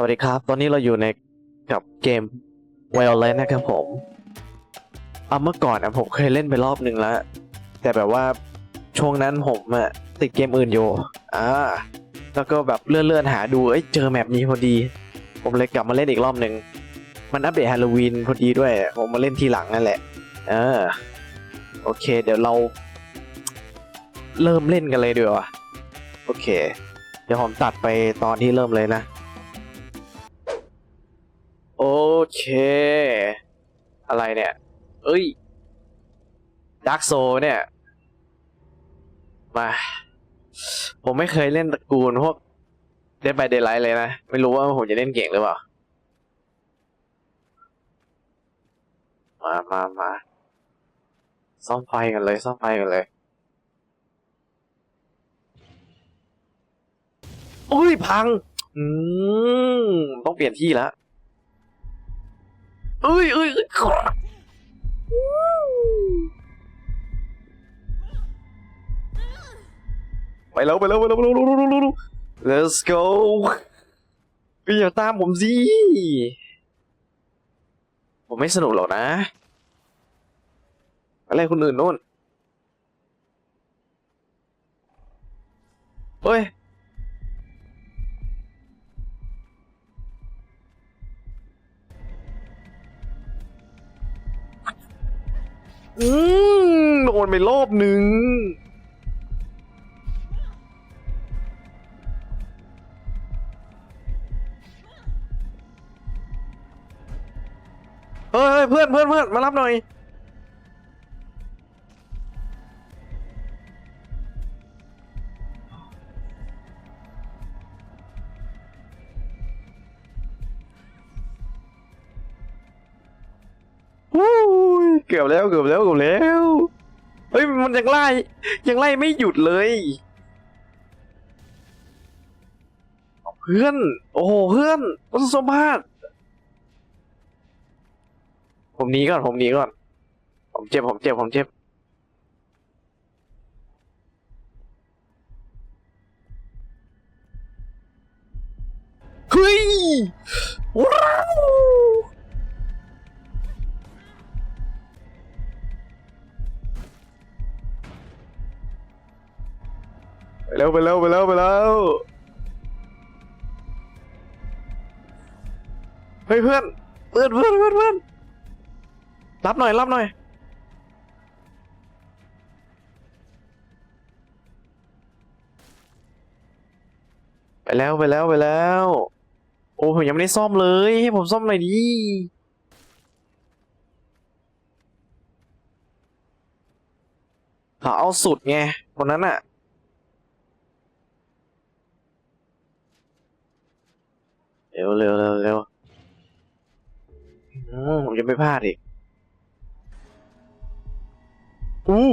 สวัสดีครับ ตอนนี้เราอยู่ในกับเกม Violent นะครับผมเอาเมื่อก่อนอะผมเคยเล่นไปรอบหนึ่งแล้ว แต่แบบว่าช่วงนั้นผมอะติดเกมอื่นอยู่อ่าแล้วก็แบบเลื่อนๆหาดูเอ้ยเจอแมปนี้พอดี ผมเลยกลับมาเล่นอีกรอบหนึ่งมันอัปเดตฮาโลวีนพอดีด้วย ผมมาเล่นทีหลังนั่นแหละเออโอเค เดี๋ยวเรา เริ่มเล่นกันเลยดีกว่าโอเค เดี๋ยวผมตัดไปตอนที่เริ่มเลยนะ โอเค อะไรเนี่ย เอ้ยดักโซเนี่ย มา ผมไม่เคยเล่นตระกูลพวกเด d บ y เด y l i g h t เลยนะ ไม่รู้ว่าผมจะเล่นเก่งหรือเปล่า มามามาซ่อมไฟกันเลย ซ่อมไฟกันเลยอุ้ยพัง อืม ต้องเปลี่ยนที่แล้ว อ้ยเอ้ยเอ้ยไปแล้วไปแล้วไปแล้วไปแล้ว let's go พี่อย่าตามผมสิ ผมไม่สนุกหรอกนะ อะไรคนอื่นโน่นเฮ้ย อืมโดนไปรอบหนึ่งเฮ้ยเพื่อนเพื่อนเพื่อนมารับหน่อย กือบแล้วเกือบแล้วเกือบแล้วเฮ้ยมันยังไล่ยังไล่ไม่หยุดเลยเพื่อน โอ้โหเพื่อนต้นสมภาษผมหนีก่อนผมหนีก่อน ผมเจ็บผมเจ็บผมเจ็บเฮ้ยว้าว ไปแล้วไปแล้วไปแล้วไปแล้วเฮ้ยเพื่อนเพื่อนเพื่อนเพื่อนเพื่อนรับหน่อยรับหน่อยไปแล้วไปแล้วไปแล้ว โอ้ผมยังไม่ได้ซ่อมเลยให้ผมซ่อมหน่อยดิเขาเอาสุดไงคนนั้นอะ ร็วเร็วเร็วเร็วอืมผมจะไม่พลาดอีกอู้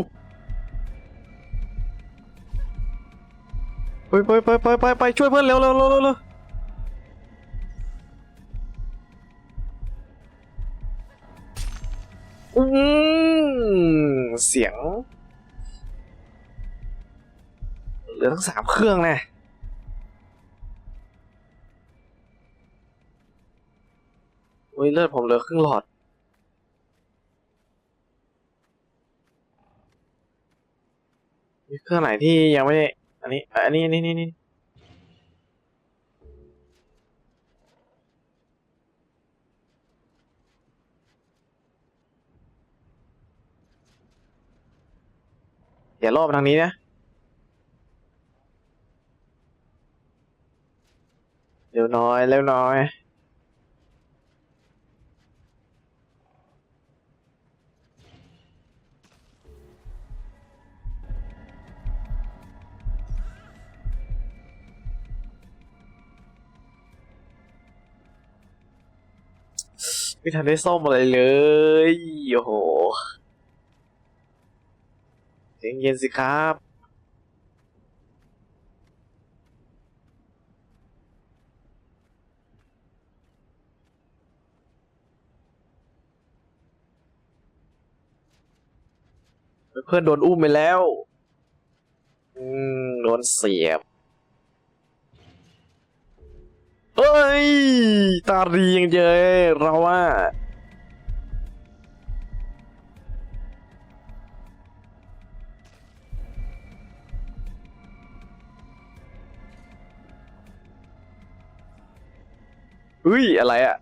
ไปไปไปไปไปไปช่วยเพื่อนเร็วเร็วเร็วเร็วเร็วอืมเสียงเหลือทั้งสามเครื่องแน่ อุ้ยเลือดผมเหลือครึ่งหลอด มีเครื่องไหนที่ยังไม่ได้อันนี้ อันนี้ อันนี้นี่นี่อย่ารอบทางนี้นะ เร็วน้อย เร็วน้อย ไม่ทันได้ซ่อมอะไรเลย โอ้โหใจเย็นสิครับ เพื่อนโดนอุ้มไปแล้ว อืม โดนเสียบ เอ้ย ตาดียังเจอเราว่าอุ้ย อะไรอะ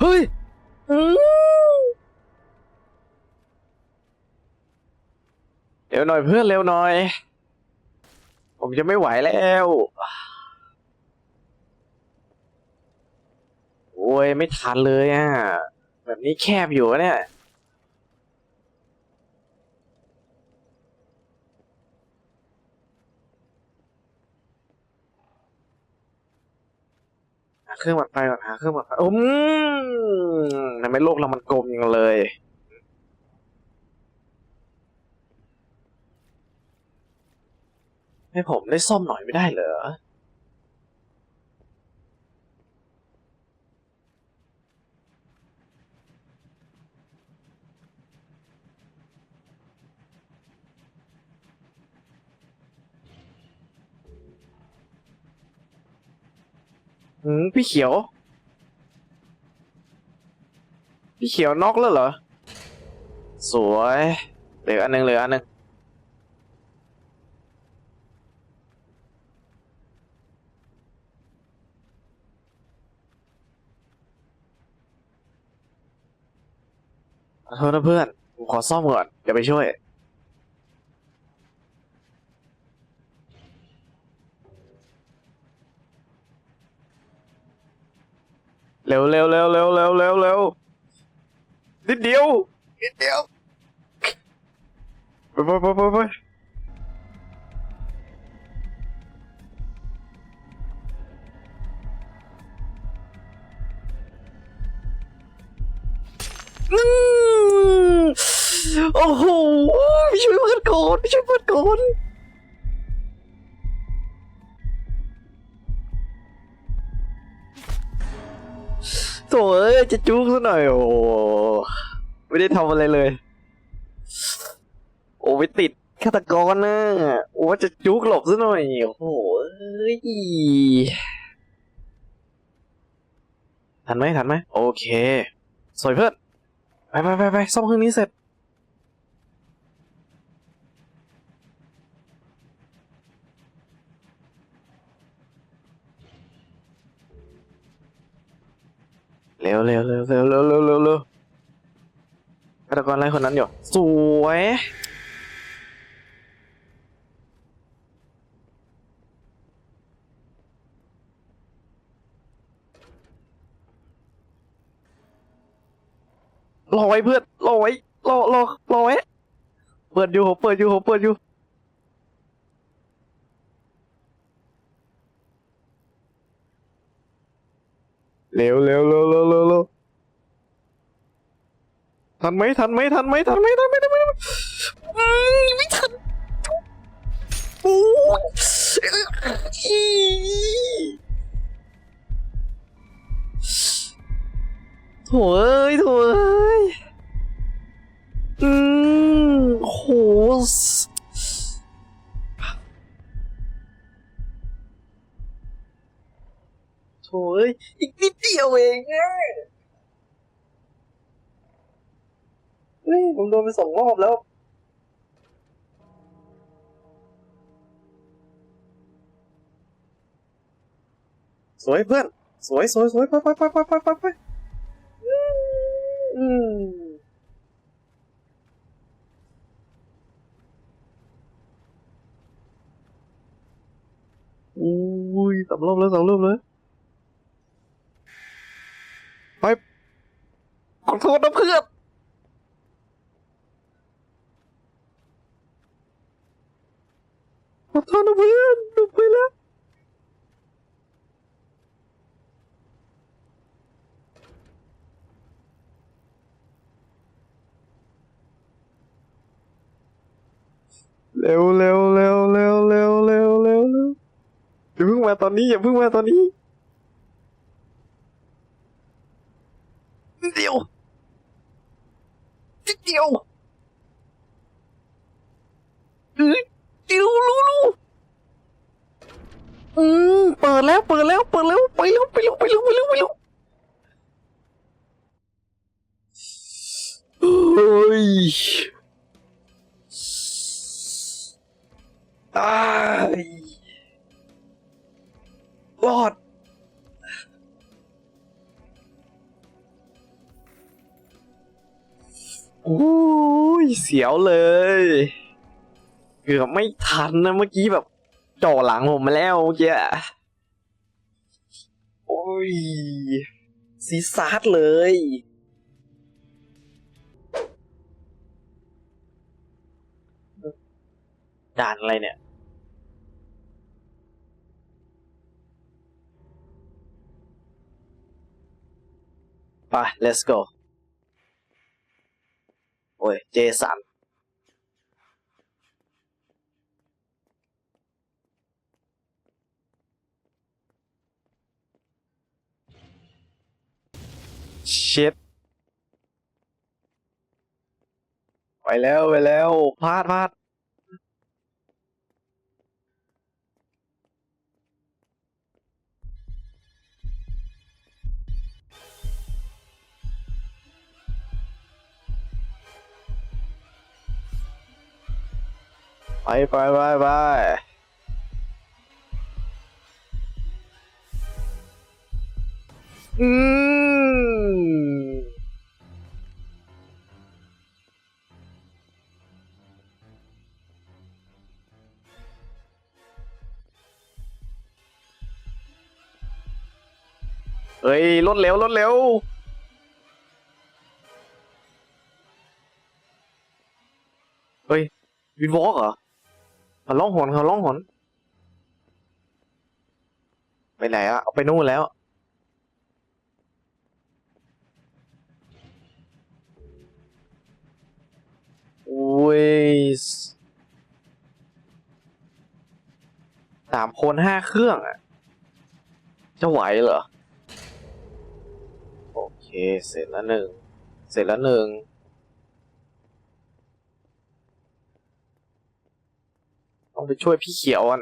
เฮ้ยเร็วหน่อยเพื่อนเร็วหน่อย ผมจะไม่ไหวแล้ว โอ้ย ไม่ทันเลยอะ แบบนี้แคบอยู่เนี่ย หาเครื่องบัดไฟก่อนหาเครื่องบัดไฟอืมทำไมโลกเรามันกลมจังเลย ให้ผมได้ซ่อมหน่อยไม่ได้เหรออืมพี่เขียว พี่เขียวนอกแล้วเหรอ สวย เหลืออันหนึ่งเหลืออันหนึ่ง โทษนะเพื่อนผมขอซ่อมก่อนเดี๋ยวไปช่วย เร็วเร็วเร็วเร็วเร็วเร็วเร็วนิดเดียว นิดเดียว ไปไปไปไป โอ้โหพี่ช่วยเพื่อนก่อนพี่ช่วยเพื่อนก่อนโถ่เอ้ยจะจุกซะหน่อยโอ้โหไม่ได้ทำอะไรเลย โอ้ไปติดฆาตกรนะโอ้ว่าจะจุกหลบซะหน่อยโอ้โหทันไหมทันไหมโอเค สวยเพื่อน ไปไปไปไปซ่อมเครื่องนี้เสร็จ เร็วเร็วเร็วเร็วเร็วเร็วเร็วฆาตกรไล่คนนั้นอยู่ สวย เพื่อนรอไว้รอรอรอไว้เปิดอยู่ผมเปิดอยู่ผมเปิดอยู่เร็วเร็วเร็วเร็วเร็วเร็วทันไหมทันไหมทันไหมทันไหมทันไหมทันไหมทันไหมอืมไม่ทันโอ้ยโถ่เอ้ เงอะเฮ้ยผมโดนไปสองรอบแล้ว สวยเพื่อน สวยสวยสวยไปไปไปไปไปไปอืมอุ้ยสามรอบแล้วสามรอบเลย ไปขอโทษนะเพื่อนขอโทษนะเพื่อนหนูไปแล้วเร็วเร็วเร็วเร็วเร็วเร็วเร็วอย่าเพิ่งมาตอนนี้อย่าเพิ่งมาตอนนี้ เดียวนิดเดียวเอ้ยติวรู้รู้อืมเปิดแล้วเปิดแล้วเปิดแล้วไปเร็วไปเร็วไปเร็วไปเร็วไปเร็วเฮ้ยอ้ายรอด อ้ยเสียวเลย เกือบไม่ทันนะเมื่อกี้แบบจ่อหลังผมมาแล้วเมื่อกี้อะโอ้ยซีซาร์ดเลย ด่านอะไรเนี่ยไป let's go โอ้ย เจสัน เช็ดไปแล้ว ไปแล้วพลาดพลาด ไปไปไปไปอืมเฮ้ยรถเร็วรถเร็วเฮ้ยวินวอล์กเหรอ เขาล่องหนเขาล่องหนไปไหนอะเอาไปนู่นแล้วโอ้ยสามคนห้าเครื่องอะจะไหวเหรอ โอเค เสร็จแล้วหนึ่ง เสร็จแล้วหนึ่ง ต้อง ไปช่วยพี่เขียวอะ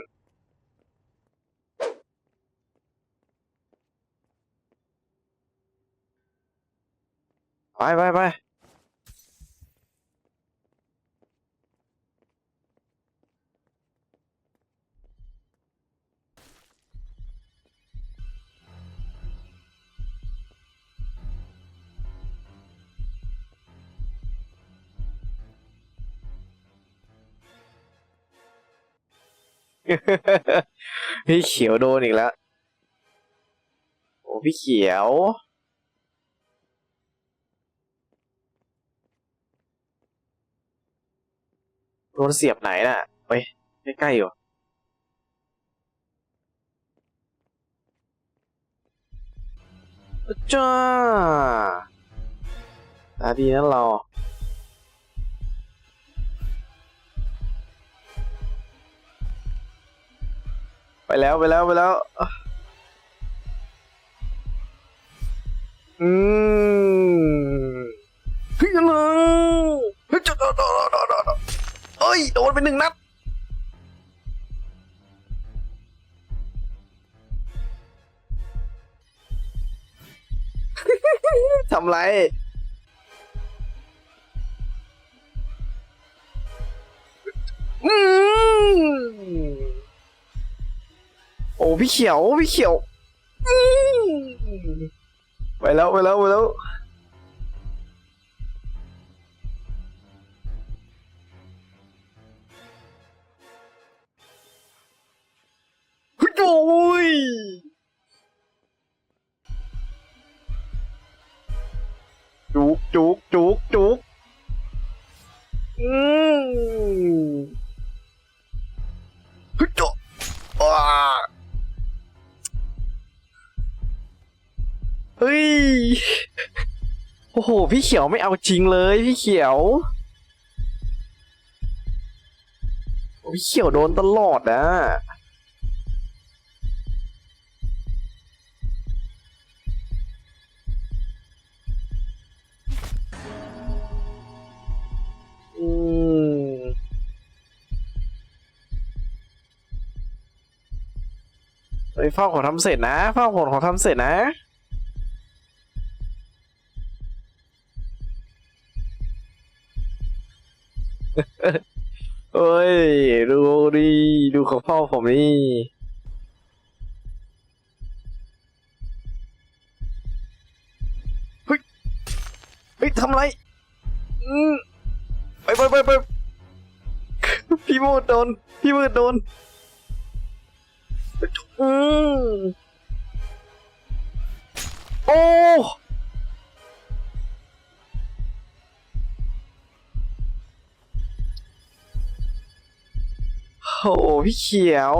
ไปไปไป พี่เขียวโดนอีกแล้ว โอ้พี่เขียว โดนเสียบไหนน่ะไปใกล้ๆอยู่จ้าตาดีนะเรา ไปแล้วไปแล้วไปแล้ว อืมเฮ้ยนึงเฮ้ยโดโดนโดนโดนโดนเอ้ยโดนไปหนึ่งนัดทำไร พี่เขียวพี่เขียวอืมไปแล้วไปแล้วไปแล้ว โอ้โห พี่เขียวไม่เอาจริงเลยพี่เขียว พี่เขียวโดนตลอดนะอืมไปเฝ้าขอทำเสร็จนะเฝ้าของทำเสร็จนะ ดูดิดูของพ่อผมนี่เฮ้ยเฮ้ยทำไรอืมไปไปไปไปพี่มืดโดน พี่มืดโดนอืมโอ้ พี่เขียว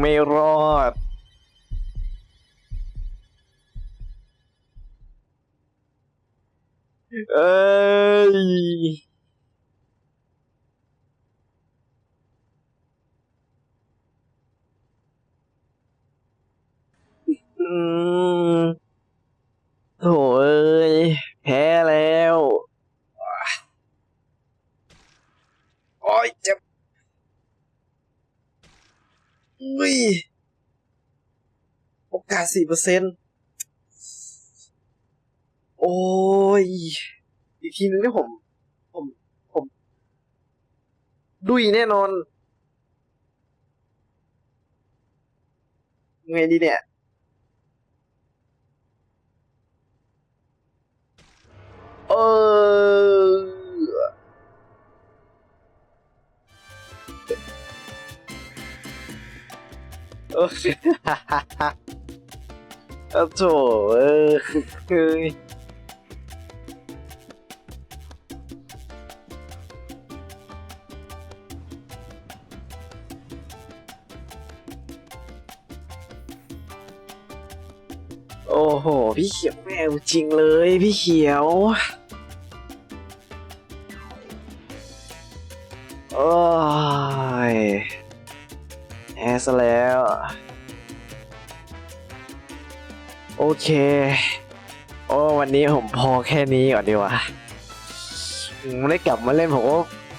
ไม่รอด เอ้ย อืมโถเอ้ย แพ้แล้ว โอ้ยเจ็บอุ้ยโอกา สสี่เปอร์เซ็นต์โอ้ย อีกทีนึงเนี่ยผม ผม ผม ดุยแน่นอน ไงดีเนี่ย เออโอเโอ้โถเออเฮ้ยโอ้โห พี่เขียวแมวจริงเลยพี่เขียว โอ้ยแอสแล้ว โอเค โอ้วันนี้ผมพอแค่นี้ก่อนดีกว่าอืมได้กลับมาเล่นผมก็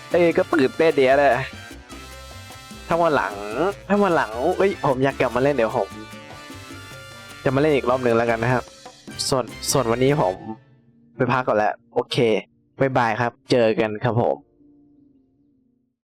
เอ้ก็ตื่นเต้นเดียวเลยถ้าวันหลัง ถ้าวันหลังเอ้ยผมอยากกลับมาเล่นเดี๋ยวผม จะมาเล่นอีกรอบหนึ่งแล้วกันนะครับ ส่วนส่วนวันนี้ผมไปพักก่อนแล้ว โอเคบายบายครับ เจอกันครับผม